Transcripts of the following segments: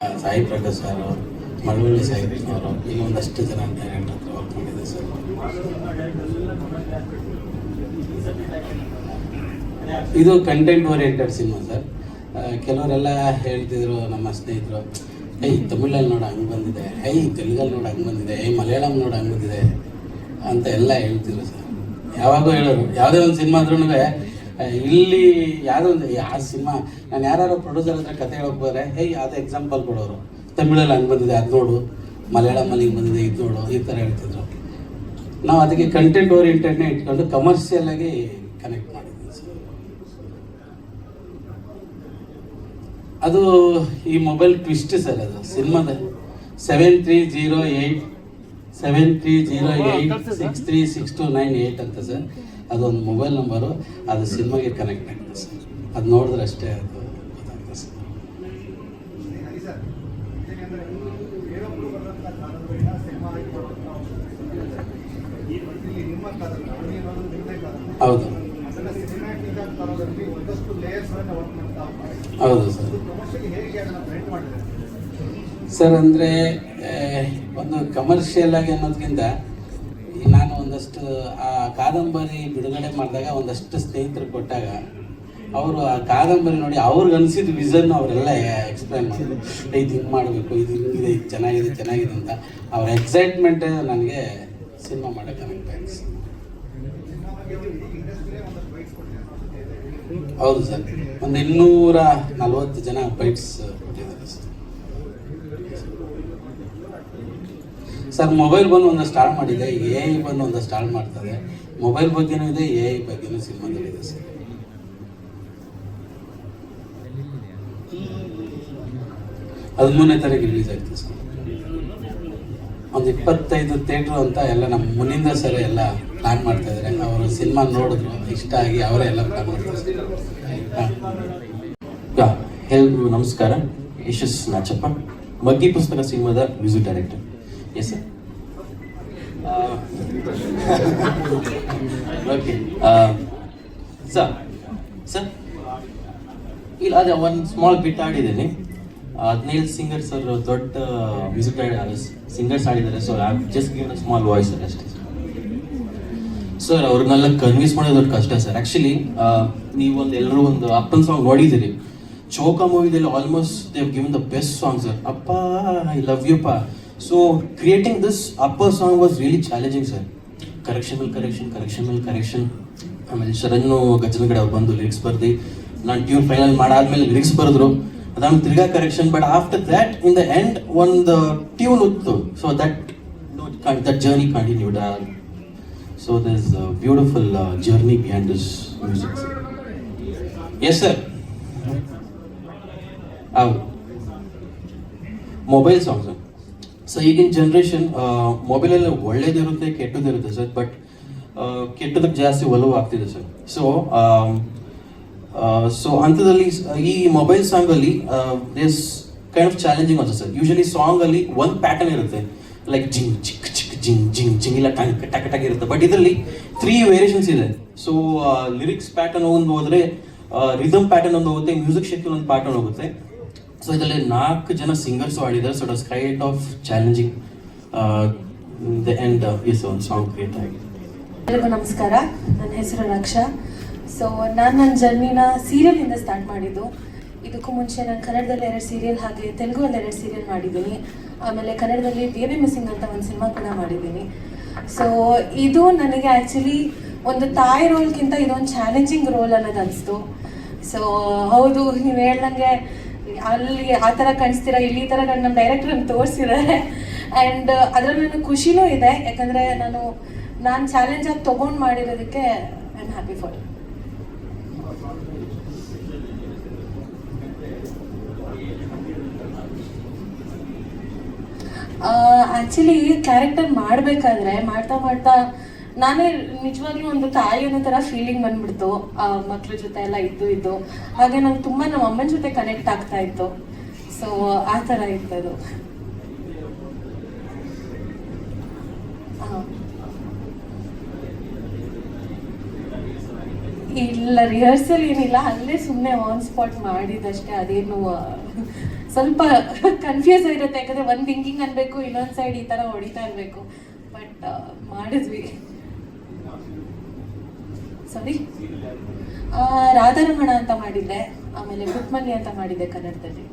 Sai Prakash sir Malavalli Sai ಅವರು ಈಗ ಒಂದಷ್ಟು ಜನ ಅಂತ ಮಾಡಿದೆ ಸರ್. ಇದು ಕಂಟೆಂಟ್ ಓರಿಯೆಂಟೆಡ್ ಸಿನಿಮಾ ಸರ್. ಕೆಲವರೆಲ್ಲ ಹೇಳ್ತಿದ್ರು ನಮ್ಮ ಸ್ನೇಹಿತರು, ಏಯ್, ತಮಿಳಲ್ಲಿ ನೋಡ, ಹಂಗೆ ಬಂದಿದೆ. ಏಯ್, ತೆಲುಗಲ್ಲಿ ನೋಡ, ಹಂಗೆ ಬಂದಿದೆ. ಏಯ್, ಮಲಯಾಳಂ ನೋಡ, ಹಂಗೆ ಬಂದಿದೆ. ಅಂತ ಎಲ್ಲ ಹೇಳ್ತಿದ್ರು ಸರ್. ಯಾವಾಗೂ ಹೇಳೋರು, ಯಾವುದೇ ಒಂದು ಸಿನಿಮಾ ಆದ್ರೂ ಇಲ್ಲಿ ಯಾವುದೋ ಒಂದು ಆ ಸಿನಿಮಾ ನಾನು ಯಾರು ಪ್ರೊಡ್ಯೂಸರ್ ಹತ್ರ ಕತೆ ಹೇಳೋಕೆ ಹೋದ್ರೆ ಏಯ್ ಅದು ಎಕ್ಸಾಂಪಲ್ ಕೊಡೋರು. ತಮಿಳಲ್ಲಿ ಹಂಗೆ ಬಂದಿದೆ, ಅದು ನೋಡು. ಮಲಯಾಳಮಲ್ಲಿ ಹಿಂಗೆ ಬಂದಿದೆ, ಇದು ನೋಡು. ಈ ಥರ ಹೇಳ್ತಿದ್ರು. ನಾವು ಅದಕ್ಕೆ ಕಂಟೆಂಟ್ ಓರಿಯೆಂಟೆಡ್ನೇ ಇಟ್ಕೊಂಡು ಕಮರ್ಷಿಯಲ್ ಆಗಿ ಕನೆಕ್ಟ್ ಮಾಡಿದ್ವಿ. ಅದು ಈ ಮೊಬೈಲ್ ಟ್ವಿಸ್ಟ್ ಸರ್ ಅದು, ಸಿನಿಮಾದ. Seven three zero eight seven three zero eight six three six two nine eight ಅಂತ ಸರ್. ಅದೊಂದು ಮೊಬೈಲ್ ನಂಬರು, ಅದು ಸಿನಿಮಾಗೆ ಕನೆಕ್ಟ್ ಆಗ್ತದೆ ಸರ್. ಅದು ನೋಡಿದ್ರೆ ಅಷ್ಟೇ ಅದು ಗೊತ್ತಾಗ್ತದೆ ಸರ್. ಹೌದು. ಹೌದು ಸರ್. ಸರ್, ಅಂದರೆ ಒಂದು ಕಮರ್ಷಿಯಲ್ ಆಗಿ ಅನ್ನೋದಕ್ಕಿಂತ ಒಂದಷ್ಟು, ಆ ಕಾದಂಬರಿ ಬಿಡುಗಡೆ ಮಾಡಿದಾಗ ಒಂದಷ್ಟು ಸ್ನೇಹಿತರು ಕೊಟ್ಟಾಗ ಅವರು ಆ ಕಾದಂಬರಿ ನೋಡಿ ಅವ್ರಿಗೆ ಅನಿಸಿದ ವಿಷನ್ ಅವರೆಲ್ಲ ಎಕ್ಸ್ಪ್ಲೈನ್ ಮಾಡಿದ್ರು ಇದು ಹಿಂಗೆ ಮಾಡಬೇಕು, ಇದು ಹಿಂಗಿದೆ ಇದು ಚೆನ್ನಾಗಿದೆ ಚೆನ್ನಾಗಿದೆ ಅಂತ. ಅವ್ರ ಎಕ್ಸೈಟ್ಮೆಂಟ್ ನನಗೆ ಸಿನಿಮಾ ಮಾಡೋಕ್ಕೆ ನನಗೆ ಥ್ಯಾಂಕ್ಸ್ ಹೌದು ಸರ್. ಒಂದು ಇನ್ನೂರ ನಲ್ವತ್ತು ಜನ ಬೈಟ್ಸ್ ಕೊಟ್ಟಿದ್ದಾರೆ ಸರ್ ಸರ್ ಮೊಬೈಲ್ ಬಂದು ಒಂದು ಸ್ಟಾರ್ಟ್ ಮಾಡಿದೆ ಎ ಐ ಬಂದು ಒಂದು ಸ್ಟಾರ್ಟ್ ಮಾಡ್ತದೆ ಮೊಬೈಲ್ ಬಗ್ಗೆನೂ ಇದೆ ಎ ಐ ಬಗ್ಗೆನೂ ಸಿನಿಮಾದಲ್ಲಿದೆ ಸರ್ ಹದಿಮೂರನೇ ತಾರೀಕು ರಿಲೀಸ್ ಆಗ್ತದೆ ಸರ್ ಒಂದು ಇಪ್ಪತ್ತೈದು ಥಿಯೇಟ್ರು ಅಂತ ಎಲ್ಲ ನಮ್ಮ ಮುನಿಂದ ಸರ್ ಎಲ್ಲ ಪ್ಲ್ಯಾನ್ ಮಾಡ್ತಾ ಇದ್ದಾರೆ ಅವರು ಸಿನಿಮಾ ನೋಡಿದ್ರು ಇಷ್ಟ ಆಗಿ ಅವರೇ ಎಲ್ಲ ಪ್ಲ್ಯಾನ್ ಮಾಡ್ತಾರೆ ಎಲ್ರಿಗೂ ನಮಸ್ಕಾರ ಯಶಸ್ ನಾಚಪ್ಪ ಮಗ್ಗಿ ಪುಸ್ತಕ ಸಿನಿಮಾದ music director yes sir okay sir sir ಇಲ್ಲ, ಅದೇ ಒಂದು ಸ್ಮಾಲ್ ಬಿಟ್ ಆಡಿದ್ದೀನಿ ಹದಿನೈದು ಸಿಂಗರ್ ಸರ್ ದೊಡ್ಡ ಮ್ಯೂಸಿಕ್ ಸಿಂಗರ್ಸ್ ಆಡಿದ್ದಾರೆ so I just give small voice sir ಅಷ್ಟೇ. ಸರ್ ಅವ್ರನ್ನೆಲ್ಲ ಕನ್ವಿನ್ಸ್ ಮಾಡೋದು ದೊಡ್ಡ ಕಷ್ಟ ಸರ್ ಆ್ಯಕ್ಚುಲಿ ನೀವೊಂದು ಎಲ್ಲರೂ ಒಂದು ಅಪ್ಪನ ಸಾಂಗ್ ನೋಡಿದ್ದೀರಿ. Chowka ಮೂವಿದಲ್ಲಿ almost Dev given the best song sir ಅಪ್ಪ ಐ ಲವ್ ಯು ಪಾ so creating this upper song was really challenging sir correction ಮೇಲೆ ಕರೆಕ್ಷನ್ ಕರೆಕ್ಷನ್ ಮೇಲೆ ಕರೆಕ್ಷನ್ ಆಮೇಲೆ ಶರಣ್ಣು ಗಜನ ಕಡೆ ಅವ್ರು ಬಂದು ಲಿರಿಕ್ಸ್ ಬರ್ದು. ನಾನು ಟ್ಯೂನ್ ಫೈನಲ್ ಮಾಡಾದ್ಮೇಲೆ ಲಿರಿಕ್ಸ್ ಬರೆದ್ರು. ಅದಾದ್ಮೇಲೆ ತಿರ್ಗಾ correction but after that in the end ಒಂದು ಟ್ಯೂನ್ ಉತ್ತು so that that journey continued So there's a beautiful journey behind this music. Yes, sir. ಹೌದು ಮೊಬೈಲ್ ಸಾಂಗ್ಸ್ ಸೊ ಈಗಿನ ಜನ್ರೇಷನ್ ಮೊಬೈಲಲ್ಲಿ ಒಳ್ಳೇದಿರುತ್ತೆ, ಕೆಟ್ಟದಿರುತ್ತೆ ಸರ್ ಬಟ್ ಕೆಟ್ಟದಕ್ಕೆ ಜಾಸ್ತಿ ಒಲವು ಆಗ್ತಿದೆ ಸರ್ ಸೊ ಸೊ ಅಂಥದ್ರಲ್ಲಿ ಈ mobile ಸಾಂಗಲ್ಲಿ this kind of challenging also sir usually ಸಾಂಗಲ್ಲಿ ಒಂದು ಪ್ಯಾಟರ್ನ್ ಇರುತ್ತೆ. ಲೈಕ್ ಜಿಂಗ್ ಚಿಕ್ ಚಿಕ್ ಜಿಂಗ್ ಜಿಂಗ್ ಜಿಂಗ್ ಇಲ್ಲ ಟಂಗ್ ಟಕ್ ಟಕ್ ಇರುತ್ತೆ. ಬಟ್ ಇದರಲ್ಲಿ ತ್ರೀ ವೇರಿಯೇಷನ್ಸ್ ಇದೆ. ಸೊ ಲಿರಿಕ್ಸ್ ಪ್ಯಾಟರ್ನ್ ಒಂದು ಹೋದ್ರೆ ರಿದಮ್ ಪ್ಯಾಟರ್ನ್ ಒಂದು ಹೋಗುತ್ತೆ ಮ್ಯೂಸಿಕ್ ಶೆಕ್ಯೂಲ್ ಒಂದು ಪ್ಯಾಟರ್ನ್ ಹೋಗುತ್ತೆ. ಸೊ ಇದರಲ್ಲಿ ನಾಲ್ಕು ಜನ ಸಿಂಗರ್ಸ್ ಆಡಿದ್ದಾರೆ. So does kind of challenging the end is ಒಂದು ಸಾಂಗ್ ಕ್ರಿಯೇಟ್ ಆಗಿದೆ ಎಲ್ಲರಿಗೂ ನಮಸ್ಕಾರ. ನನ್ನ ಹೆಸರು ರಕ್ಷಾ. ಸೊ ನಾನು ನನ್ನ ಜರ್ನಿನ ಸೀರಿಯಲಿಂದ ಸ್ಟಾರ್ಟ್ ಮಾಡಿದ್ದು. ಇದಕ್ಕೂ ಮುಂಚೆ ನಾನು ಕನ್ನಡದಲ್ಲಿ ಎರಡು ಸೀರಿಯಲ್ ಹಾಗೆ ತೆಲುಗುವಲ್ಲಿ ಎರಡು ಸೀರಿಯಲ್ ಮಾಡಿದ್ದೀನಿ. ಆಮೇಲೆ ಕನ್ನಡದಲ್ಲಿ ಬೇಬಿ ಮಿಸ್ಸಿಂಗ್ ಅಂತ ಒಂದು ಸಿನಿಮಾ ಕೂಡ ಮಾಡಿದ್ದೀನಿ. ಸೊ ಇದು ನನಗೆ ಆ್ಯಕ್ಚುಲಿ ಒಂದು ತಾಯಿ ರೋಲ್ಗಿಂತ ಇದೊಂದು ಚಾಲೆಂಜಿಂಗ್ ರೋಲ್ ಅನ್ನೋದು ಅನಿಸ್ತು. ಸೊ ಹೌದು, ನೀವು ಹೇಳ್ದಂಗೆ ಅಲ್ಲಿ ಆ ಥರ ಕಾಣಿಸ್ತೀರಾ? ಇಲ್ಲಿ ಈ ಥರ ನಮ್ಮ ಡೈರೆಕ್ಟರ್ ತೋರಿಸಿದ್ದಾರೆ. ಆ್ಯಂಡ್ ಅದರಲ್ಲಿ ನನಗೆ ಖುಷಿನೂ ಇದೆ. ಯಾಕಂದರೆ ನಾನು ನಾನು ಚಾಲೆಂಜ್ ಆಗಿ ತೊಗೊಂಡು ಮಾಡಿರೋದಕ್ಕೆ I am happy for actually character ಮಾಡಬೇಕಾದ್ರೆ ಮಾಡ್ತಾ ಮಾಡ್ತಾ ನಾನೇ ನಿಜವಾಗ್ಲೂ ಒಂದು ತಾಯಿ ಅನ್ನೋ ಥರ ಫೀಲಿಂಗ್ ಬಂದ್ಬಿಡ್ತು. ಆ, ಮಕ್ಳ ಜೊತೆ ಎಲ್ಲ ಇದ್ದು ಇದ್ದು. ಹಾಗೆ ನಂಗೆ ತುಂಬ ನಮ್ಮ ಅಮ್ಮನ ಜೊತೆ ಕನೆಕ್ಟ್ ಆಗ್ತಾ ಇತ್ತು. ಸೊ ಆ ಥರ ಇರ್ತದು ಇಲ್ಲ ರಿಹರ್ಸಲ್ ಏನಿಲ್ಲ. ಅಲ್ಲೇ ಸುಮ್ಮನೆ ಆನ್ ಸ್ಪಾಟ್ ಮಾಡಿದಷ್ಟೇ. ಅದೇನು ಸ್ವಲ್ಪ ಕನ್ಫ್ಯೂಸ್ ಇರುತ್ತೆ ಯಾಕಂದ್ರೆ ಒಂದು ಥಿಂಕಿಂಗ್ ಅನ್ಬೇಕು, ಇನ್ನೊಂದು ಸೈಡ್ ಈ ಥರ ಹೊಡಿತಾ ಇರಬೇಕು. ಬಟ್ ಮಾಡಿದ್ವಿ. ಸಾರಿ ರಾಧಾರಮಣ ಅಂತ ಮಾಡಿದ್ದೆ, ಆಮೇಲೆ ಪುಟ್ಮನಿ ಅಂತ ಮಾಡಿದ್ದೆ ಕನ್ನಡದಲ್ಲಿ.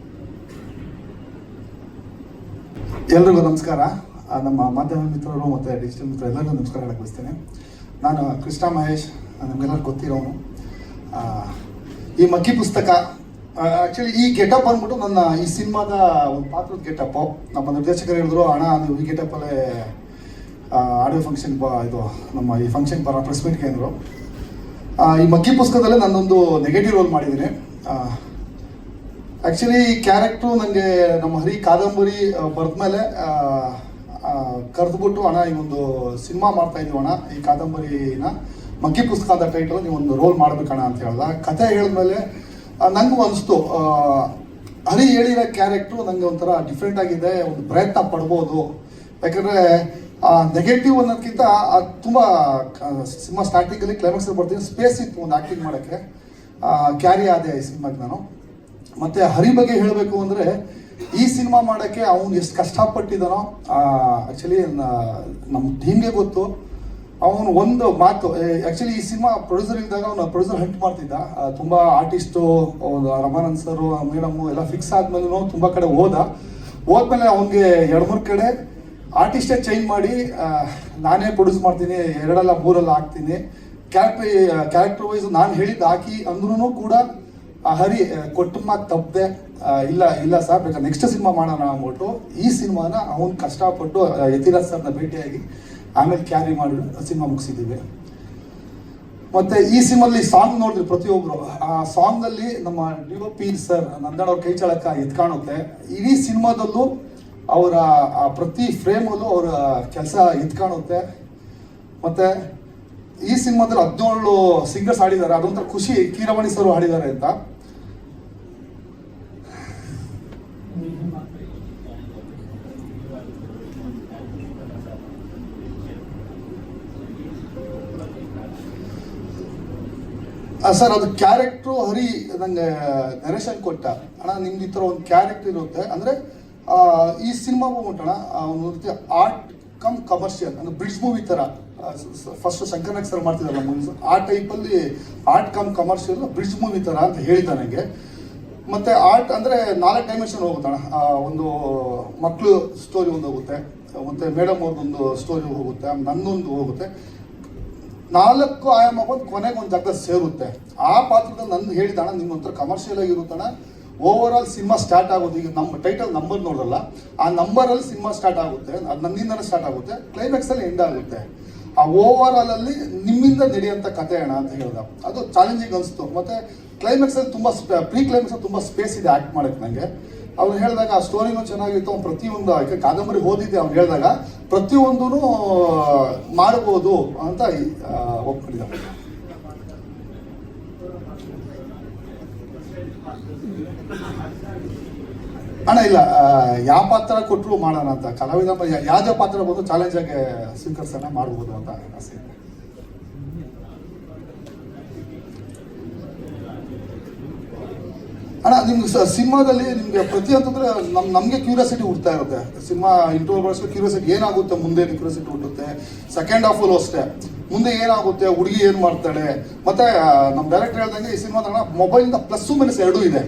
ಎಲ್ರಿಗೂ ನಮಸ್ಕಾರ. ನಮ್ಮ ಮಾಧ್ಯಮ ಮಿತ್ರರು ಮತ್ತು ಡಿಜಿಟಲ್ ಮಿತ್ರ ಎಲ್ಲರಿಗೂ ನಮಸ್ಕಾರ ಹೇಳಕ್ಕೆ ಬಯಸ್ತೇನೆ. ನಾನು ಕೃಷ್ಣ ಮಹೇಶ್ ನಮಗೆಲ್ಲರೂ ಗೊತ್ತಿರೋನು. ಈ ಮಕ್ಕಿ ಪುಸ್ತಕ ಆ್ಯಕ್ಚುಲಿ ಈ ಗೆಟಪ್ ಅಂದ್ಬಿಟ್ಟು ನನ್ನ ಈ ಸಿನಿಮಾದ ಒಂದು ಪಾತ್ರದ ಗೆಟಪ್ಪು ನಮ್ಮ ನಿರ್ದೇಶಕರು ಹೇಳಿದ್ರು, ಅಣ್ಣ, ನೀವು ಈ ಗೆಟಪ್ಪಲ್ಲೇ ಆಡಿಯೋ ಫಂಕ್ಷನ್ ಬ, ಇದು ನಮ್ಮ ಈ ಫಂಕ್ಷನ್ ಬರೋ ಪ್ರೆಸ್ ಮೀಟ್ಗೆ ಅಂದರು. ಈ ಮಕ್ಕಿ ಪುಸ್ತಕದಲ್ಲೇ ನಾನೊಂದು ನೆಗೆಟಿವ್ ರೋಲ್ ಮಾಡಿದ್ದೀನಿ. ಆ್ಯಕ್ಚುಲಿ ಈ ಕ್ಯಾರೆಕ್ಟ್ರು ನನಗೆ ನಮ್ಮ ಹರಿ ಕಾದಂಬರಿ ಬರೆದ್ಮೇಲೆ ಕರೆದ್ಬಿಟ್ಟು ಅಣ್ಣ, ಈ ಒಂದು ಸಿನಿಮಾ ಮಾಡ್ತಾ ಇದ್ದೀವಿ ಅಣ್ಣ, ಈ ಕಾದಂಬರಿನ ಮಕ್ಕಿ ಪುಸ್ತಕ ಅಂತ ಟೈಟಲ್ ನೀವು ಒಂದು ರೋಲ್ ಮಾಡ್ಬೇಕಣ್ಣ ಅಂತ ಹೇಳ್ದ. ಕತೆ ಹೇಳಿದ್ಮೇಲೆ ನನಗೂ ಅನಿಸ್ತು ಹರಿ ಹೇಳಿರೋ ಕ್ಯಾರೆಕ್ಟ್ರು ನನಗೆ ಒಂಥರ ಡಿಫ್ರೆಂಟ್ ಆಗಿದೆ, ಒಂದು ಪ್ರಯತ್ನ ಪಡ್ಬೋದು. ಯಾಕಂದರೆ ನೆಗೆಟಿವ್ ಅನ್ನೋದಕ್ಕಿಂತ ಅದು ತುಂಬ ಸಿನಿಮಾ ಸ್ಟಾರ್ಟಿಂಗಲ್ಲಿ ಕ್ಲೈಮ್ಯಾಕ್ಸಲ್ಲಿ ಬರ್ತೀನಿ. ಸ್ಪೇಸ್ ಇತ್ತು ಒಂದು ಆ್ಯಕ್ಟಿಂಗ್ ಮಾಡೋಕ್ಕೆ. ಕ್ಯಾರಿ ಆದೆ ಈ ಸಿನಿಮಾಗೆ ನಾನು. ಮತ್ತೆ ಹರಿ ಬಗ್ಗೆ ಹೇಳಬೇಕು ಅಂದರೆ ಈ ಸಿನಿಮಾ ಮಾಡೋಕ್ಕೆ ಅವನು ಎಷ್ಟು ಕಷ್ಟಪಟ್ಟಿದ್ದಾನೋ ಆ್ಯಕ್ಚುಲಿ ನಮ್ಮ ಟೀಮ್ಗೆ ಗೊತ್ತು. ಅವನು ಒಂದು ಮಾತು ಆ್ಯಕ್ಚುಲಿ ಈ ಸಿನಿಮಾ ಪ್ರೊಡ್ಯೂಸರ್ ಇದ್ದಾಗ ಅವನು ಪ್ರೊಡ್ಯೂಸರ್ ಹಂಟ್ ಮಾಡ್ತಿದ್ದ. ಆ, ತುಂಬ ಆರ್ಟಿಸ್ಟು ರಮಾನಂದ್ ಸರು ಮೇಡಮು ಎಲ್ಲ ಫಿಕ್ಸ್ ಆದ್ಮೇಲೂ ತುಂಬ ಕಡೆ ಹೋದ. ಹೋದ್ಮೇಲೆ ಅವನಿಗೆ ಎರಡು ಮೂರು ಕಡೆ ಆರ್ಟಿಸ್ಟೇ ಚೇಂಜ್ ಮಾಡಿ ನಾನೇ ಪ್ರೊಡ್ಯೂಸ್ ಮಾಡ್ತೀನಿ, ಎರಡಲ್ಲ, ಮೂರಲ್ಲ ಹಾಕ್ತೀನಿ. ಕ್ಯಾರೆಕ್ಟರ್ ಕ್ಯಾರೆಕ್ಟರ್ ವೈಸ್ ನಾನು ಹೇಳಿದ್ದು ಹಾಕಿ ಅಂದ್ರೂ ಕೂಡ ಹರಿ ಕೊಟ್ಟು ಮಾತು ತಪ್ಪದೆ ಇಲ್ಲ ಇಲ್ಲ ಸರ್, ಬೇಕಾದ್ರೆ ನೆಕ್ಸ್ಟ್ ಸಿನಿಮಾ ಮಾಡೋಣ ಅಂದ್ಬಿಟ್ಟು, ಈ ಸಿನಿಮಾನ ಅವನು ಕಷ್ಟಪಟ್ಟು ಯತಿರಾಜ್ ಸರ್ನ ಭೇಟಿಯಾಗಿ ಆಮೇಲೆ ಕ್ಯಾರಿ ಮಾಡಿ, ಸಿನಿಮಾ ಮುಗಿಸಿದ್ದೀವಿ. ಮತ್ತೆ ಈ ಸಿನಿಮಲ್ಲಿ ಸಾಂಗ್ ನೋಡಿದ್ರಿ ಪ್ರತಿಯೊಬ್ಬರು ಆ ಸಾಂಗ್ ಅಲ್ಲಿ ನಮ್ಮ D O P sir, Nandanna ಅವ್ರ ಕೈ ಚಳಕ ಎತ್ಕಾಣುತ್ತೆ ಇಡೀ ಸಿನಿಮಾದಲ್ಲೂ ಅವರ, ಆ ಪ್ರತಿ ಫ್ರೇಮಲ್ಲೂ ಅವರ ಕೆಲಸ ಎತ್ಕಾಣುತ್ತೆ ಮತ್ತೆ ಈ ಸಿನಿಮಾದಲ್ಲಿ ಹದಿನೇಳು ಸಿಂಗರ್ಸ್ ಆಡಿದ್ದಾರೆ ಅದೊಂಥರ ಖುಷಿ ಕೀರವಾಣಿ ಸರ್ ಆಡಿದ್ದಾರೆ ಅಂತ. ಸರ್, ಅದು ಕ್ಯಾರೆಕ್ಟ್ರು, ಹರಿ, ನಂಗೆ ನರೇಶನ್ ಕೊಟ್ಟ. ಅಣ್ಣ, ನಿಮ್ದು ಈ ಥರ ಒಂದು ಕ್ಯಾರೆಕ್ಟರ್ ಇರುತ್ತೆ. ಅಂದರೆ ಈ ಸಿನಿಮಾ ಉಂಟಣ ಒಂದು ಆರ್ಟ್ ಕಮ್ ಕಮರ್ಷಿಯಲ್ ಅಂದ್ರೆ ಬ್ರಿಡ್ಜ್ ಮೂವಿ ಥರ ಫಸ್ಟ್ ಶಂಕರ್ನಾಗ್ ಸರ್ ಮಾಡ್ತಿದ್ದಾರಲ್ಲ ಮೂವೀಸ್ ಆ ಟೈಪಲ್ಲಿ art cum commercial bridge movie ಥರ ಅಂತ ಹೇಳಿದ ನನಗೆ ಮತ್ತೆ ಆರ್ಟ್ ಅಂದರೆ ನಾಲ್ಕು ಡೈಮೆನ್ಷನ್ ಹೋಗುತ್ತಣ್ಣ ಒಂದು ಮಕ್ಕಳು ಸ್ಟೋರಿ ಒಂದು ಹೋಗುತ್ತೆ. ಮತ್ತೆ ಮೇಡಮ್ ಅವ್ರದ್ದೊಂದು ಸ್ಟೋರಿ ಹೋಗುತ್ತೆ, ನನ್ನೊಂದು ಹೋಗುತ್ತೆ. ನಾಲ್ಕು ಆಯಾಮ ಕೊನೆಗೆ ಒಂದು ಜಾಗದಲ್ಲಿ ಸೇರುತ್ತೆ. ಆ ಪಾತ್ರದ ಹೇಳಿದಾಣ ನಿಮ್ಮ ಒಂಥರ ಕಮರ್ಷಿಯಲ್ ಆಗಿರುತ್ತಣ ಓವರ್ ಆಲ್ ಸಿನಿಮಾ ಸ್ಟಾರ್ಟ್ ಆಗೋದು, ಈಗ ನಮ್ಮ ಟೈಟಲ್ ನಂಬರ್ ನೋಡಲ್ಲ, ಆ ನಂಬರಲ್ಲಿ ಸಿನಿಮಾ ಸ್ಟಾರ್ಟ್ ಆಗುತ್ತೆ, ಅದು ನನ್ನಿಂದನೇ ಸ್ಟಾರ್ಟ್ ಆಗುತ್ತೆ ಕ್ಲೈಮ್ಯಾಕ್ಸ್ ಅಲ್ಲಿ ಎಂಡ್ ಆಗುತ್ತೆ. ಆ ಓವರ್ ಆಲ್ ಅಲ್ಲಿ ನಿಮ್ಮಿಂದ ನಡೆಯುವಂಥ ಕತೆ ಅಣ್ಣ ಅಂತ ಹೇಳಿದ. ಅದು ಚಾಲೆಂಜಿಂಗ್ ಅನಿಸ್ತು. ಮತ್ತೆ ಕ್ಲೈಮ್ಯಾಕ್ಸ್ ಅಲ್ಲಿ ತುಂಬ ಪ್ರೀ ಕ್ಲೈಮ್ಯಾಕ್ಸ್ ಅಲ್ಲಿ ತುಂಬ ಸ್ಪೇಸ್ ಇದೆ ಆಕ್ಟ್ ಮಾಡಕ್ಕೆ ನನಗೆ ಅವ್ರು ಹೇಳಿದಾಗ ಆ ಸ್ಟೋರಿನೂ ಚೆನ್ನಾಗಿತ್ತು, ಅವ್ನು ಪ್ರತಿಯೊಂದು ಈಗ ಕಾದಂಬರಿ ಓದಿದ್ದೆ ಅವ್ನು ಹೇಳಿದಾಗ ಪ್ರತಿಯೊಂದೂ ಮಾಡ್ಬೋದು ಅಂತ ಒಪ್ಕೊಂಡಿದ್ದಾರೆ ಒಪ್ಕೊಂಡಿದ್ದ. ಅಣ್ಣ, ಇಲ್ಲ ಯಾವ ಪಾತ್ರ ಕೊಟ್ಟರು ಮಾಡೋಣ ಅಂತ. ಕಲಾವಿದ ಯಾವುದೇ ಪಾತ್ರ ಬಂದು ಚಾಲೆಂಜ್ ಆಗಿ ಸ್ವೀಕರಿಸೋಣ, ಮಾಡ್ಬೋದು ಅಂತ ಆಸೆ. ಅಣ್ಣ, ನಿಮ್ಗೆ ಸಿನಿಮಾದಲ್ಲಿ ನಿಮಗೆ ಪ್ರತಿ ಅಂತಂದ್ರೆ ನಮ್, ನಮಗೆ ಕ್ಯೂರಿಯಾಸಿಟಿ ಹುಡ್ತಾ ಇರುತ್ತೆ. ಸಿನಿಮಾ ಇಂಟರ್ವ್ಯೂ ಬಳಸೋ ಕ್ಯೂರಿಯಾಸಿಟಿ ಏನಾಗುತ್ತೆ, ಮುಂದೆ ಕ್ಯೂರಿಯಾಸಿಟಿ ಹುಟ್ಟುತ್ತೆ? ಸೆಕೆಂಡ್ ಹಾಫಲ್ಲೂ ಅಷ್ಟೇ. ಮುಂದೆ ಏನಾಗುತ್ತೆ, ಹುಡುಗಿ ಏನು ಮಾಡ್ತಾಳೆ? ಮತ್ತೆ ನಮ್ಮ ಡೈರೆಕ್ಟರ್ ಹೇಳ್ದಂಗೆ ಈ ಸಿನಿಮಾದ ಮೊಬೈಲಿಂದ ಪ್ಲಸ್ಸು ಮೈನಸ್ ಎರಡೂ ಇದೆ.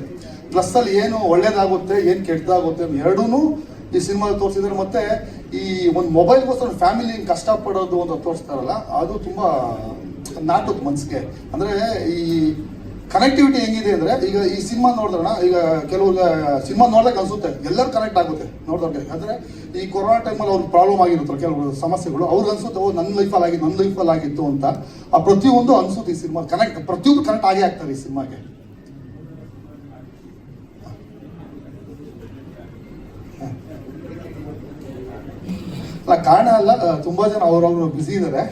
ಪ್ಲಸ್ ಅಲ್ಲಿ ಏನು ಒಳ್ಳೇದಾಗುತ್ತೆ, ಏನು ಕೆಟ್ಟದಾಗುತ್ತೆ ಎರಡೂ ಈ ಸಿನಿಮಾದಲ್ಲಿ ತೋರಿಸಿದ್ರೆ ಮತ್ತೆ ಈ ಒಂದು ಮೊಬೈಲ್ಗೋಸ್ಕರ ಫ್ಯಾಮಿಲಿ ಕಷ್ಟಪಡೋದು ಅಂತ ತೋರಿಸ್ತಾರಲ್ಲ, ಅದು ತುಂಬಾ ನಾಟಕ ಮನಸ್ಸಿಗೆ ಅಂದ್ರೆ ಈ ಕನೆಕ್ಟಿವಿಟಿ ಹೆಂಗಿದೆ ಅಂದ್ರೆ, ಈಗ ಈ ಸಿನಿಮಾ ನೋಡಿದ್ರಣ ಈಗ ಕೆಲವು ಸಿನಿಮಾ ನೋಡಿದಾಗ ಅನ್ಸುತ್ತೆ, ಎಲ್ಲರೂ ಕನೆಕ್ಟ್ ಆಗುತ್ತೆ ನೋಡಿದ್ರೆ ಅಂದ್ರೆ ಈ ಕೊರೋನಾ ಟೈಮಲ್ಲಿ ಅವ್ರಿಗೆ ಪ್ರಾಬ್ಲಮ್ ಆಗಿರುತ್ತೆ ಕೆಲವು ಸಮಸ್ಯೆಗಳು. ಅವ್ರಿಗೆ ಅನ್ಸುತ್ತೆ, ಓ ನನ್ನ ಲೈಫಲ್ಲಿ ಆಗಿತ್ತು ನನ್ನ ಲೈಫಲ್ಲಿ ಆಗಿತ್ತು ಅಂತ. ಆ ಪ್ರತಿಯೊಂದು ಅನ್ಸುತ್ತೆ ಈ ಸಿನಿಮಾ ಕನೆಕ್ಟ್ ಪ್ರತಿಯೊಂದು ಕನೆಕ್ಟ್ ಆಗೇ ಆಗ್ತಾರೆ ಈ ಸಿನಿಮಾಗೆ. ಅಲ್ಲ ಕಾರಣ ಅಲ್ಲ ತುಂಬ ಜನ ಅವರವರು ಬ್ಯುಸಿ ಇದ್ದಾರೆ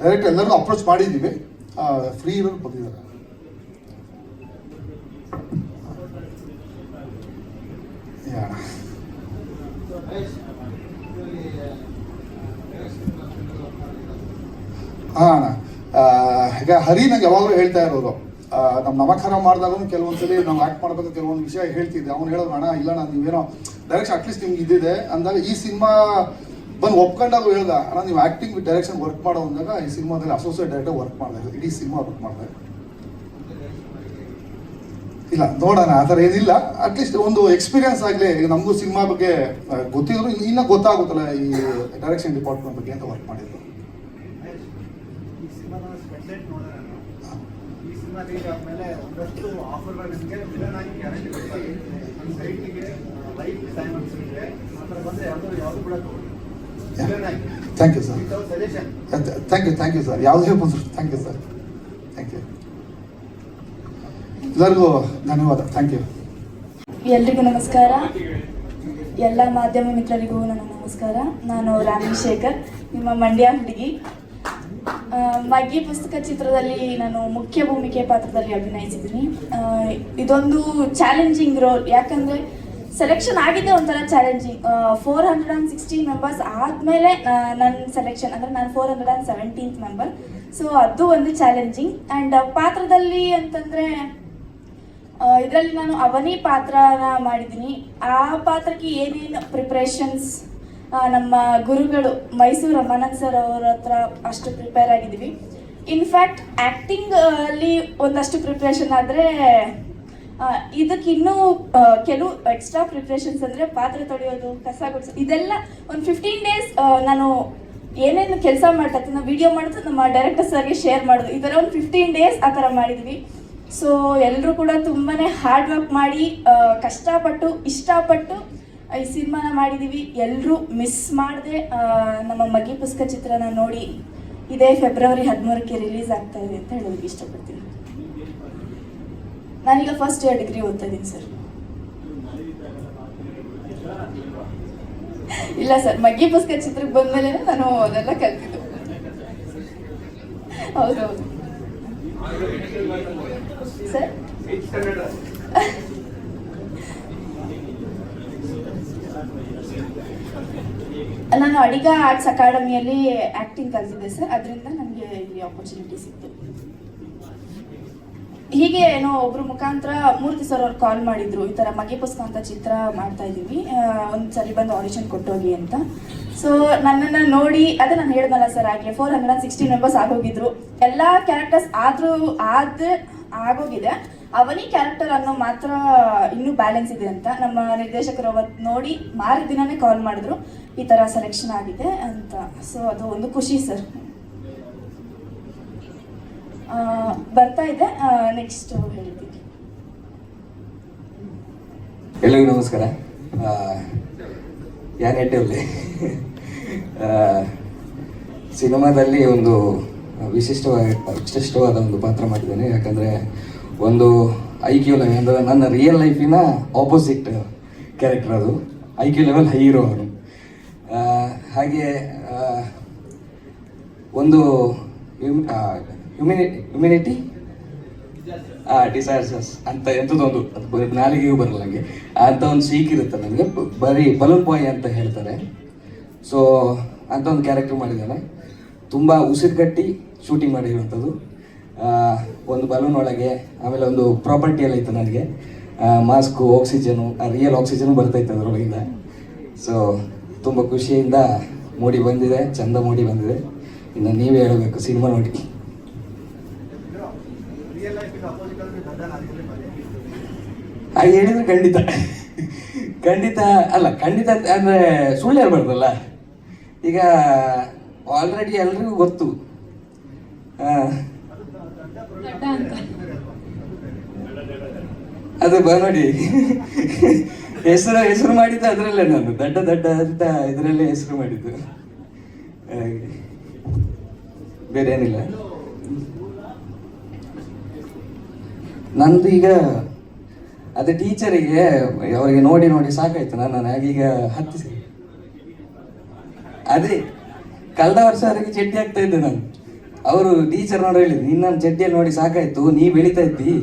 ಡೈರೆಕ್ಟ್ ಎಲ್ಲರೂ ಅಪ್ರೋಚ್ ಮಾಡಿದ್ದೀವಿ ಫ್ರೀ ಇರೋರು ಬಂದಿದ್ದಾರೆ. ಹಾ ಅಣ್ಣ. ಈಗ ಹರಿ ನಂಗೆ ಯಾವಾಗಲೂ ಹೇಳ್ತಾ ಇರೋರು ಆ, ನಮ್ಮ ನಮಕಾರ ಮಾಡಿದಾಗೂ ಕೆಲವೊಂದ್ಸಲಿ ನಾವು ಆ್ಯಕ್ಟ್ ಮಾಡ್ಬೇಕು ಕೆಲವೊಂದು ವಿಷಯ ಹೇಳ್ತಿದ್ದೆ. ಅವ್ನು ಹೇಳೋದು, ಅಣ್ಣ, ಇಲ್ಲ ನಾನು ನೀವೇನೋ ಡೈರೆಕ್ಷನ್ ಅಟ್ಲೀಸ್ಟ್ ನಿಮ್ಗೆ ಇದ್ದಿದೆ ಅಂದಾಗ ಈ ಸಿನಿಮಾ ಬಂದು ಒಪ್ಕೊಂಡಾಗ ಹೇಳ್ದ, ಅಣ್ಣ, ನೀವು ಆ್ಯಕ್ಟಿಂಗ್ ಡೈರೆಕ್ಷನ್ ವರ್ಕ್ ಮಾಡೋ ಅಂದಾಗ ಈ ಸಿನಿಮಾದಲ್ಲಿ ಅಸೋಸಿಯೇಟ್ ಡೈರೆಕ್ಟರ್ ವರ್ಕ್ ಮಾಡಿದೆ. ಇಡೀ ಸಿನಿಮಾ ವರ್ಕ್ ಮಾಡಿದೆ. ಇಲ್ಲ, ನೋಡೋಣ, ಆ ಥರ ಏನಿಲ್ಲ. ಅಟ್ಲೀಸ್ಟ್ ಒಂದು ಎಕ್ಸ್ಪೀರಿಯನ್ಸ್ ಆಗಲಿ, ಈಗ ನಮಗೂ ಸಿನಿಮಾ ಬಗ್ಗೆ ಗೊತ್ತಿದ್ರು ಇನ್ನು- ಇನ್ನೂ ಗೊತ್ತಾಗುತ್ತಲ್ಲ ಈ ಡೈರೆಕ್ಷನ್ ಡಿಪಾರ್ಟ್ಮೆಂಟ್ ಬಗ್ಗೆ ಅಂತ ವರ್ಕ್ ಮಾಡಿದ್ರು ಈ ಸಿನಿಮಾದ ಸ್ಪೆಟ್ಲೈಟ್ ನೋಡಿದೆ ನಾನು ರೀಚ್ ಆದಮೇಲೆ ಒಂದಷ್ಟು ಆಫರ್ಗಳು ನಿಮಗೆ ವಿಲನ್ ಆಗಿ ಗ್ಯಾರಂಟಿ ಕೊಡ್ತಾರೆ. ನಮ್ಮ ಸೈಟಿಗೆ ಲೈಫ್ ಟೈಮ್ ಇದೆ ಆ ಥರ ಬಂದರೆ ಯಾವುದೋ ಯಾವುದು ಕೂಡ thank you sir suggestion thank you thank you sir ಯಾವುದೇ ಬಂದರು thank you sir thank you ಎಲ್ಲರಿಗೂ ಧನ್ಯವಾದ. ಥ್ಯಾಂಕ್ ಯು ಎಲ್ರಿಗೂ ನಮಸ್ಕಾರ. ಎಲ್ಲ ಮಾಧ್ಯಮ ಮಿತ್ರರಿಗೂ ನನ್ನ ನಮಸ್ಕಾರ. ನಾನು ರಾಮಿ ಶೇಖರ್ ನಿಮ್ಮ ಮಂಡ್ಯ ಹುಡುಗಿ. ಆ, ಮಗ್ಗಿ ಪುಸ್ತಕ ಚಿತ್ರದಲ್ಲಿ ನಾನು ಮುಖ್ಯ ಭೂಮಿಕೆ ಪಾತ್ರದಲ್ಲಿ ಅಭಿನಯಿಸಿದ್ದೀನಿ. ಇದೊಂದು ಚಾಲೆಂಜಿಂಗ್ ರೋಲ್ ಯಾಕಂದರೆ ಸೆಲೆಕ್ಷನ್ ಆಗಿದ್ದೆ ಒಂಥರ challenging four hundred and sixteen members ಆದಮೇಲೆ ನನ್ನ ಸೆಲೆಕ್ಷನ್ ಅಂದರೆ ನಾನು four hundred and seventeenth member so ಅದು ಒಂದು ಚಾಲೆಂಜಿಂಗ್ ಆ್ಯಂಡ್ ಪಾತ್ರದಲ್ಲಿ ಅಂತಂದರೆ ಇದರಲ್ಲಿ ನಾನು ಅವನಿ ಪಾತ್ರನ ಮಾಡಿದ್ದೀನಿ. ಆ ಪಾತ್ರಕ್ಕೆ ಏನೇನು ಪ್ರಿಪ್ರೇಷನ್ಸ್ ನಮ್ಮ ಗುರುಗಳು ಮೈಸೂರು ರಮಾನಂದ್ ಸರ್ ಅವರ ಹತ್ರ ಅಷ್ಟು ಪ್ರಿಪೇರ್ ಆಗಿದ್ದೀವಿ. ಇನ್ಫ್ಯಾಕ್ಟ್ ಆ್ಯಕ್ಟಿಂಗ್ ಅಲ್ಲಿ ಒಂದಷ್ಟು ಪ್ರಿಪ್ರೇಷನ್ ಆದರೆ ಇದಕ್ಕೆ ಇನ್ನೂ ಕೆಲವು ಎಕ್ಸ್ಟ್ರಾ ಪ್ರಿಪ್ರೇಷನ್ಸ್ ಅಂದರೆ ಪಾತ್ರೆ ತೊಳೆಯೋದು, ಕಸ ಗುಡಿಸೋದು, ಇದೆಲ್ಲ ಒಂದು ಫಿಫ್ಟೀನ್ ಡೇಸ್ ನಾನು ಏನೇನು ಕೆಲಸ ಮಾಡ್ತಾ ಇರ್ತೀನಿ ವಿಡಿಯೋ ಮಾಡೋದು ನಮ್ಮ ಡೈರೆಕ್ಟರ್ ಸರ್ಗೆ ಶೇರ್ ಮಾಡೋದು. ಈ ಒಂದು ಫಿಫ್ಟೀನ್ ಡೇಸ್ ಆ ಥರ ಮಾಡಿದ್ವಿ. ಸೊ ಎಲ್ಲರೂ ಕೂಡ ತುಂಬಾ ಹಾರ್ಡ್ ವರ್ಕ್ ಮಾಡಿ ಕಷ್ಟಪಟ್ಟು, ಇಷ್ಟಪಟ್ಟು ಈ ಸಿನಿಮಾನ ಮಾಡಿದ್ದೀವಿ ಎಲ್ಲರೂ ಮಿಸ್ ಮಾಡದೆ ನಮ್ಮ ಮಗಿ ಪುಸ್ತಕ ಚಿತ್ರನ ನೋಡಿ ಇದೇ ಫೆಬ್ರವರಿ ಹದಿಮೂರಕ್ಕೆ ರಿಲೀಸ್ ಆಗ್ತಾ ಇದೆ ಅಂತ ಹೇಳೋದಕ್ಕೆ ಇಷ್ಟಪಡ್ತೀನಿ. ನಾನೀಗ ಫಸ್ಟ್ ಇಯರ್ ಡಿಗ್ರಿ ಓದ್ತಾ ಇದ್ದೀನಿ ಸರ್ ಇಲ್ಲ ಸರ್ ಮಗ್ಗಿ ಪುಸ್ತಕ ಚಿತ್ರಕ್ಕೆ ಬಂದ್ಮೇಲೆ ನಾನು ಅದೆಲ್ಲ ಕಲ್ತಿದ್ದು. ಹೌದೌದು. ಸರ್ ನಾನು ಅಡಿಗ ಆರ್ಟ್ಸ್ ಅಕಾಡೆಮಿಯಲ್ಲಿ ಆಕ್ಟಿಂಗ್ ಕಲ್ತಿದ್ದೆ ಸರ್ ಅದರಿಂದ ನನಗೆ ಇಲ್ಲಿ ಆಪರ್ಚುನಿಟಿ ಸಿಕ್ತು. ಹೀಗೆ ಏನೋ ಒಬ್ರು ಮುಖಾಂತರ ಮೂರ್ತಿ ಸರ್ ಅವ್ರು ಕಾಲ್ ಮಾಡಿದ್ರು. ಈ ತರ ಮಗೆ ಪುಸ್ತಕ ಅಂತ ಚಿತ್ರ ಮಾಡ್ತಾ ಇದೀವಿ ಒಂದು ಸರಿ ಬಂದು ಆಡಿಷನ್ ಕೊಟ್ಟೋಗಿ ಅಂತ. ಸೊ ನನ್ನನ್ನು ನೋಡಿ, ಅದೇ ನಾನು ಹೇಳ್ದಲ್ಲ ಸರ್ ಆಗಲೇ four hundred and sixty members ಆಗೋಗಿದ್ರು. ಎಲ್ಲಾ ಕ್ಯಾರೆಕ್ಟರ್ಸ್ ಆದ್ರೂ ಆದ ಆಗೋಗಿದೆ. ಅವನಿ ಕ್ಯಾರೆಕ್ಟರ್ ಅನ್ನೋ ಮಾತ್ರ ಇನ್ನೂ ಬ್ಯಾಲೆನ್ಸ್ ಇದೆ ಅಂತ ನಮ್ಮ ನಿರ್ದೇಶಕರು ಅವತ್ತು ನೋಡಿ ಮಾರು ದಿನನೇ ಕಾಲ್ ಮಾಡಿದ್ರು. ಈ ಥರ ಸೆಲೆಕ್ಷನ್ ಆಗಿದೆ ಅಂತ. ಸೊ ಅದು ಒಂದು ಖುಷಿ ಸರ್ ಬರ್ತಾ ಇದೆ. ನೆಕ್ಸ್ಟ್ ಹೇಳ್ತೀನಿ ಎಲ್ಲರಿಗೂ ನಮಸ್ಕಾರ. ಹೆಡ್ಡಲ್ಲಿ ಸಿನಿಮಾದಲ್ಲಿ ಒಂದು ವಿಶಿಷ್ಟವಾದ ವಿಶಿಷ್ಟವಾದ ಒಂದು ಪಾತ್ರ ಮಾಡಿದ್ದೇನೆ. ಯಾಕಂದರೆ ಒಂದು ಐ ಕ್ಯೂ ಲೆವೆಲ್ ಅಂದರೆ ನನ್ನ ರಿಯಲ್ ಲೈಫಿನ ಆಪೋಸಿಟ್ ಕ್ಯಾರೆಕ್ಟರ್ ಅದು. ಐ ಕ್ಯೂ ಲೆವೆಲ್ ಹೈ ಇರೋ ಅವನು. ಹಾಗೆ ಒಂದು ಹ್ಯುಮಿನಿ ಹ್ಯುಮಿನಿಟಿ ಡಿಸೈರ್ಸಸ್ ಅಂತ ಎಂಥದ್ದೊಂದು, ಅದು ನಾಲಿಗೆಯೂ ಬರಲ್ಲ ನನಗೆ ಅಂತ ಒಂದು ಸೀಕ್ ಇರುತ್ತೆ ನನಗೆ. ಬರೀ ಬಲೂನ್ ಬಾಯ್ ಅಂತ ಹೇಳ್ತಾರೆ. ಸೊ ಅಂತ ಒಂದು ಕ್ಯಾರೆಕ್ಟರ್ ಮಾಡಿದ್ದಾನೆ. ತುಂಬ ಉಸಿರುಗಟ್ಟಿ ಶೂಟಿಂಗ್ ಮಾಡಿರುವಂಥದ್ದು ಒಂದು ಬಲೂನ್ ಒಳಗೆ, ಆಮೇಲೆ ಒಂದು ಪ್ರಾಪರ್ಟಿ ಎಲ್ಲ ಇತ್ತು ನನಗೆ. ಮಾಸ್ಕು ಆಕ್ಸಿಜನು ರಿಯಲ್ ಆಕ್ಸಿಜನು ಬರ್ತೈತೆ ಅದರೊಳಗಿಂದ. ಸೊ ತುಂಬ ಖುಷಿಯಿಂದ ಮೂಡಿ ಬಂದಿದೆ ಚಂದ ಮೂಡಿ ಬಂದಿದೆ. ಇನ್ನು ನೀವೇ ಹೇಳಬೇಕು ಸಿನಿಮಾ ನೋಡಿ. ಹಾಗೆ ಹೇಳಿದ್ರೆ ಖಂಡಿತ. ಖಂಡಿತ ಅಲ್ಲ ಖಂಡಿತ ಅಂದರೆ ಸುಳ್ಳು ಹೇಳ್ಬಾರ್ದಲ್ಲ. ಈಗ ಆಲ್ರೆಡಿ ಎಲ್ರಿಗೂ ಗೊತ್ತು. ಅದು ಬ ನೋಡಿ. ಹೆಸರು ಹೆಸರು ಮಾಡಿದ್ದು ಅದರಲ್ಲೇ ನಾನು. ದಡ್ಡ ದಡ್ಡ ಅಂತ ಇದರಲ್ಲೇ ಹೆಸರು ಮಾಡಿದ್ದು. ಬೇರೆ ಏನಿಲ್ಲ ನಂದು ಈಗ ಅದೇ ಟೀಚರಿಗೆ ಅವರಿಗೆ ನೋಡಿ ನೋಡಿ ಸಾಕಾಯ್ತು ನಾನು ನಾನೀಗ ಹತ್ತಿಸಿ ಅದೇ, ಕಳೆದ ವರ್ಷ ಅದಕ್ಕೆ ಚಡ್ಡಿ ಆಗ್ತಾ ಇದ್ದೆ ನಾನು. ಅವರು ಟೀಚರ್ ನೋಡಿ ಹೇಳಿದ್ರು ನನ್ನ ಚಡ್ಡಿಯಲ್ಲಿ ನೋಡಿ ಸಾಕಾಯ್ತು, ನೀ ಬೆಳೀತಾ ಇದ್ದಿ.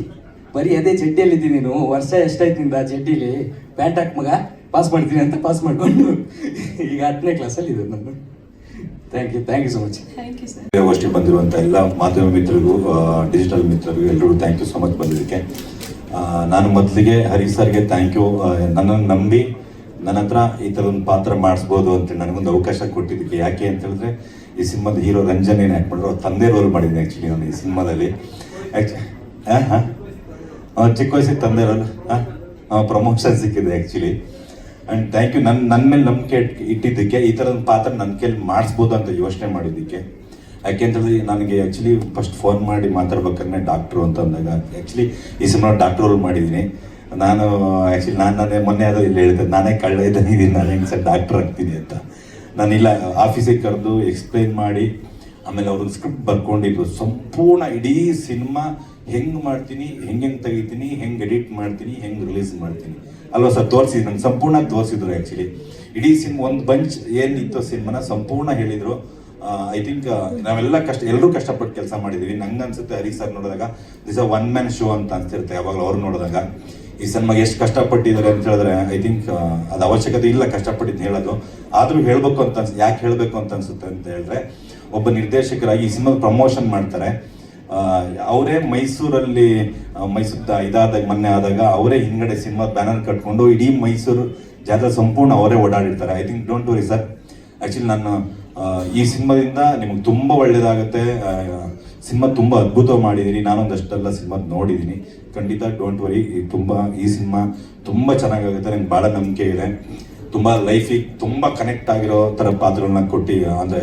ಬರೀ ಅದೇ ಚಡ್ಡಿಯಲ್ಲಿದ್ದಿ ನೀನು. ವರ್ಷ ಎಷ್ಟಾಯ್ತು ನಿಂದ ಜಡ್ಡಿಲಿ? ಪ್ಯಾಂಟ್ ಹಾಕ್ ಮಗ ಪಾಸ್ ಮಾಡ್ತೀನಿ ಅಂತ ಪಾಸ್ ಮಾಡ್ಕೊಂಡು. ಈಗ ಹತ್ತನೇ ಕ್ಲಾಸಲ್ಲಿ ಇದೆ ನಾನು. Thank you thank you so much thank you sir ಗೋಷ್ಠಿ ಬಂದಿರುವಂಥ ಎಲ್ಲ ಮಾಧ್ಯಮ ಮಿತ್ರರಿಗೂ ಡಿಜಿಟಲ್ ಮಿತ್ರರಿಗೂ ಎಲ್ಲರಿಗೂ ಥ್ಯಾಂಕ್ ಯು ಸೊ ಮಚ್ ಬಂದಿದ್ದಕ್ಕೆ. ನಾನು ಮೊದಲಿಗೆ ಹರಿ ಸರ್ಗೆ ಥ್ಯಾಂಕ್ ಯು ನನ್ನನ್ನು ನಂಬಿ ನನ್ನ ಹತ್ರ ಈ ಥರ ಒಂದು ಪಾತ್ರ ಮಾಡಿಸ್ಬೋದು ಅಂತ ನನಗೊಂದು ಅವಕಾಶ ಕೊಟ್ಟಿದ್ದಕ್ಕೆ ಯಾಕೆ ಅಂತ ಹೇಳಿದ್ರೆ ಈ ಸಿನಿಮಾದ ಹೀರೋ ರಂಜನ್ ಏನು ಆ್ಯಕ್ಟ್ ಮಾಡಿದ್ರು ಅವ್ರ ತಂದೆ ರೋಲ್ ಮಾಡಿದ್ದೀನಿ ಆ್ಯಕ್ಚುಲಿ ನಾನು ಈ ಸಿನಿಮಾದಲ್ಲಿ. ಹಾಂ ಹಾಂ? ಚಿಕ್ಕ ವಯಸ್ಸಿಗೆ ತಂದೆ ರೋಲ್ ಹಾಂ ಪ್ರಮೋಷನ್ ಸಿಕ್ಕಿದೆ ಆ್ಯಕ್ಚುಲಿ ಆ್ಯಂಡ್ ಥ್ಯಾಂಕ್ ಯು ನನ್ನ ನನ್ನ ಮೇಲೆ ನಂಬಿಕೆ ಇಟ್ಟಿದ್ದಕ್ಕೆ ಈ ಥರದ ಪಾತ್ರ ನನ್ನ ಕೈಲಿ ಮಾಡಿಸ್ಬೋದು ಅಂತ ಯೋಚನೆ ಮಾಡಿದ್ದಕ್ಕೆ. ಯಾಕೆಂತಂದ್ರೆ ನನಗೆ ಆ್ಯಕ್ಚುಲಿ ಫಸ್ಟ್ ಫೋನ್ ಮಾಡಿ ಮಾತಾಡ್ಬೇಕಾದ್ರೆ ಡಾಕ್ಟ್ರು ಅಂತ ಅಂದಾಗ ಆ್ಯಕ್ಚುಲಿ ಈ ಸಿನಿಮಾ ಡಾಕ್ಟ್ರ್ ರೋಲ್ ಮಾಡಿದ್ದೀನಿ. ನಾನು ಆ್ಯಕ್ಚುಲಿ ನಾನು ನಾನೇ ಮೊನ್ನೆ ಅದು ಇಲ್ಲಿ ಹೇಳಿದೆ ನಾನೇ ಕಳ್ಳ ಇದ್ದೀನಿ ನಾನು ಹೆಂಗೆ ಸರ್ ಡಾಕ್ಟ್ರ್ ಆಗ್ತೀನಿ ಅಂತ. ನಾನಿಲ್ಲ ಆಫೀಸಿಗೆ ಕರೆದು ಎಕ್ಸ್ಪ್ಲೈನ್ ಮಾಡಿ, ಆಮೇಲೆ ಅವ್ರದ್ದು ಸ್ಕ್ರಿಪ್ಟ್ ಬರ್ಕೊಂಡಿದ್ದು. ಸಂಪೂರ್ಣ ಇಡೀ ಸಿನಿಮಾ ಹೆಂಗೆ ಮಾಡ್ತೀನಿ ಹೆಂಗೆ ಹೆಂಗೆ ತೆಗಿತೀನಿ, ಹೆಂಗೆ ಎಡಿಟ್ ಮಾಡ್ತೀನಿ, ಹೆಂಗೆ ರಿಲೀಸ್ ಮಾಡ್ತೀನಿ. ಅಲ್ವಾ ಸರ್? ತೋರಿಸಿದ್ರು ನಂಗೆ, ಸಂಪೂರ್ಣ ತೋರಿಸಿದ್ರು ಆ್ಯಕ್ಚುಲಿ ಇಡೀ ಸಿನಿಮಾ ಒಂದು ಬಂಚ್ ಏನಿತ್ತು ಸಿನಿಮಾನ ಸಂಪೂರ್ಣ ಹೇಳಿದರು. ಐ ಥಿಂಕ್ ನಾವೆಲ್ಲ ಕಷ್ಟ ಎಲ್ಲರೂ ಕಷ್ಟಪಟ್ಟು ಕೆಲಸ ಮಾಡಿದ್ದೀವಿ ನಂಗೆ ಅನ್ಸುತ್ತೆ ಹರಿ ಸರ್ ನೋಡಿದಾಗ this a one man show ಅಂತ ಅನ್ಸಿರುತ್ತೆ ಯಾವಾಗಲೂ ಅವ್ರು ನೋಡಿದಾಗ. ಈ ಸಿನಿಮಾಗೆ ಎಷ್ಟು ಕಷ್ಟಪಟ್ಟಿದ್ದಾರೆ ಅಂತ ಹೇಳಿದ್ರೆ ಐ ಥಿಂಕ್ ಅದು ಅವಶ್ಯಕತೆ ಇಲ್ಲ ಕಷ್ಟಪಟ್ಟಿದ್ದು ಹೇಳೋದು. ಆದರೂ ಹೇಳಬೇಕು ಅಂತ ಅನ್ಸ್, ಯಾಕೆ ಹೇಳಬೇಕು ಅಂತ ಅನ್ಸುತ್ತೆ ಅಂತ ಹೇಳಿದ್ರೆ, ಒಬ್ಬ ನಿರ್ದೇಶಕರಾಗಿ ಈ ಸಿನಿಮಾದ ಪ್ರಮೋಷನ್ ಮಾಡ್ತಾರೆ. ಅವರೇ ಮೈಸೂರಲ್ಲಿ ಮೈಸೂರು ಇದಾದಾಗ ಮೊನ್ನೆ ಆದಾಗ ಅವರೇ ಹಿಂದ್ಗಡೆ ಸಿನಿಮಾ ಬ್ಯಾನರ್ ಕಟ್ಕೊಂಡು ಇಡೀ ಮೈಸೂರು ಜಾತ್ರೆ ಸಂಪೂರ್ಣ ಅವರೇ ಓಡಾಡಿರ್ತಾರೆ. I think don't worry sir actually ನಾನು ಈ ಸಿನಿಮಾದಿಂದ ನಿಮಗೆ ತುಂಬ ಒಳ್ಳೇದಾಗುತ್ತೆ. ಸಿನಿಮಾ ತುಂಬ ಅದ್ಭುತವಾಗಿ ಮಾಡಿದ್ದೀನಿ ನಾನೊಂದಷ್ಟೆಲ್ಲ ಸಿನಿಮಾ ನೋಡಿದ್ದೀನಿ. ಖಂಡಿತ ಡೋಂಟ್ ವರಿ ತುಂಬ, ಈ ಸಿನಿಮಾ ತುಂಬ ಚೆನ್ನಾಗಾಗುತ್ತೆ. ನಂಗೆ ಭಾಳ ನಂಬಿಕೆ ಇದೆ. ತುಂಬ ಲೈಫಿಗೆ ತುಂಬ ಕನೆಕ್ಟ್ ಆಗಿರೋ ಥರ ಪಾತ್ರಗಳನ್ನ ಕೊಟ್ಟಿ, ಅಂದರೆ,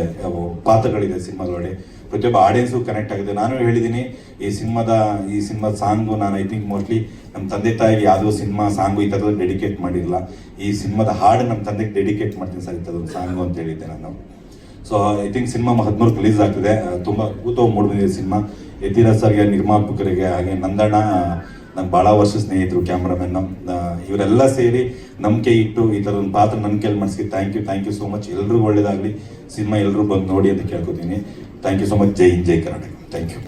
ಪಾತ್ರಗಳಿದೆ ಸಿನಿಮಾದೊಳಗೆ ಪ್ರತಿಯೊಬ್ಬ ಆಡಿಯನ್ಸು ಕನೆಕ್ಟ್ ಆಗಿದೆ. ನಾನು ಹೇಳಿದ್ದೀನಿ, ಈ ಸಿನಿಮಾದ ಈ ಸಿನಿಮಾದ ಸಾಂಗು ನಾನು ಐ ಥಿಂಕ್ ಮೋಸ್ಟ್ಲಿ ನಮ್ಮ ತಂದೆ ತಾಯಿಗೆ ಯಾವುದೋ ಸಿನಿಮಾ ಸಾಂಗು ಈ ಥರದ್ದು ಡೆಡಿಕೇಟ್ ಮಾಡಿರಲ್ಲ ಈ ಸಿನಿಮಾದ ಹಾಡು ನಮ್ಮ ತಂದೆಗೆ ಡೆಡಿಕೇಟ್ ಮಾಡ್ತೀನಿ ಸರ್ ಇಂಥದ್ದೊಂದು ಸಾಂಗು ಅಂತ ಹೇಳಿದ್ದೆ ನಾನು. ಸೊ ಐ ಥಿಂಕ್ ಸಿನಿಮಾ ಹದಿಮೂರು ರಿಲೀಸ್ ಆಗ್ತಿದೆ. ತುಂಬ ಮೂಡಿ ಬಂದಿದೆ ಸಿನಿಮಾ. ಯತಿರಾಜ್ ಸರ್ಗೆ ನಿರ್ಮಾಪಕರಿಗೆ, ಹಾಗೆ ನಂದಣ್ಣ ನಂಗೆ ಭಾಳ ವರ್ಷ ಸ್ನೇಹಿತರು ಕ್ಯಾಮ್ರಾಮನ್ನು ಇವರೆಲ್ಲ ಸೇರಿ ನಂಬಿಕೆ ಇಟ್ಟು ಈ ಥರ ಒಂದು ಪಾತ್ರ ನನ್ನ ಕೈಲಿ ಮಾಡಿಸಿ thank you thank you so much ಎಲ್ಲರಿಗೂ ಒಳ್ಳೆಯದಾಗಲಿ ಸಿನಿಮಾ ಎಲ್ಲರೂ ಬಂದು ನೋಡಿ ಅಂತ ಕೇಳ್ಕೊತೀನಿ. ಥ್ಯಾಂಕ್ ಯು ಸೊ ಮಚ್ ಜೈ ಹಿಂದ್ ಜೈ ಕರ್ನಾಟಕ ಥ್ಯಾಂಕ್ ಯು